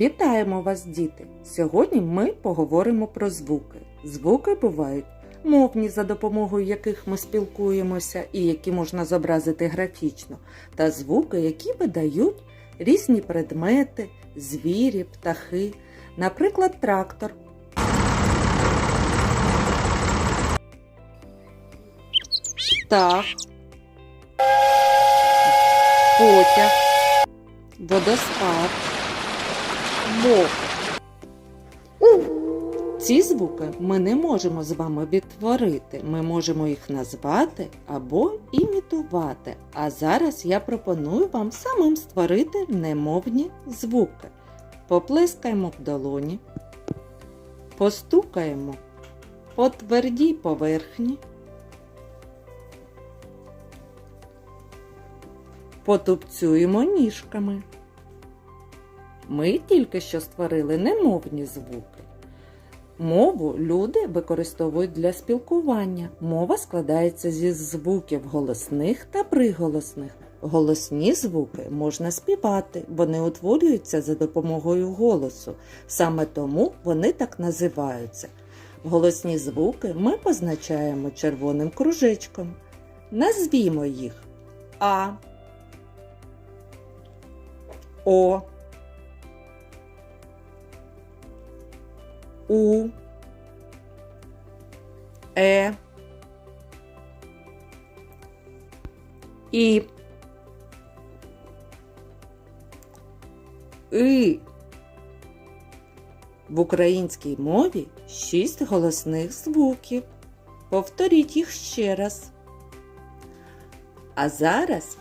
Вітаємо вас, діти! Сьогодні ми поговоримо про звуки. Звуки бувають мовні, за допомогою яких ми спілкуємося і які можна зобразити графічно, та звуки, які видають різні предмети, звірі, птахи, наприклад, трактор. Птах, потяг, водоспад, мов. Ці звуки ми не можемо з вами відтворити. Ми можемо їх назвати або імітувати. А зараз я пропоную вам самим створити немовні звуки. Поплескаємо в долоні, постукаємо по твердій поверхні, потупцюємо ніжками. Ми тільки що створили немовні звуки. Мову люди використовують для спілкування. Мова складається зі звуків голосних та приголосних. Голосні звуки можна співати, вони утворюються за допомогою голосу. Саме тому вони так називаються. Голосні звуки ми позначаємо червоним кружечком. Назвімо їх А, О. У, Е, І, И. В українській мові шість голосних звуків. Повторіть їх ще раз. А зараз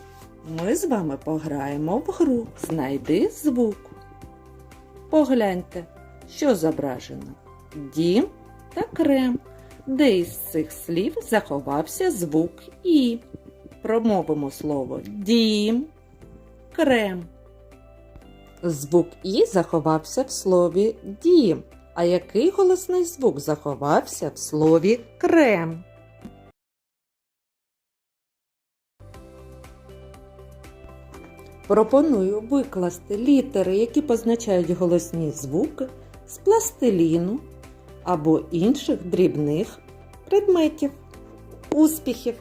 ми з вами пограємо в гру Знайди звук. Погляньте, що зображено? Дім та крем. Де із цих слів заховався звук І. Промовимо слово дім, крем. Звук І заховався в слові дім. А який голосний звук заховався в слові крем? Пропоную викласти літери, які позначають голосні звуки з пластиліну або інших дрібних предметів. Успіхів!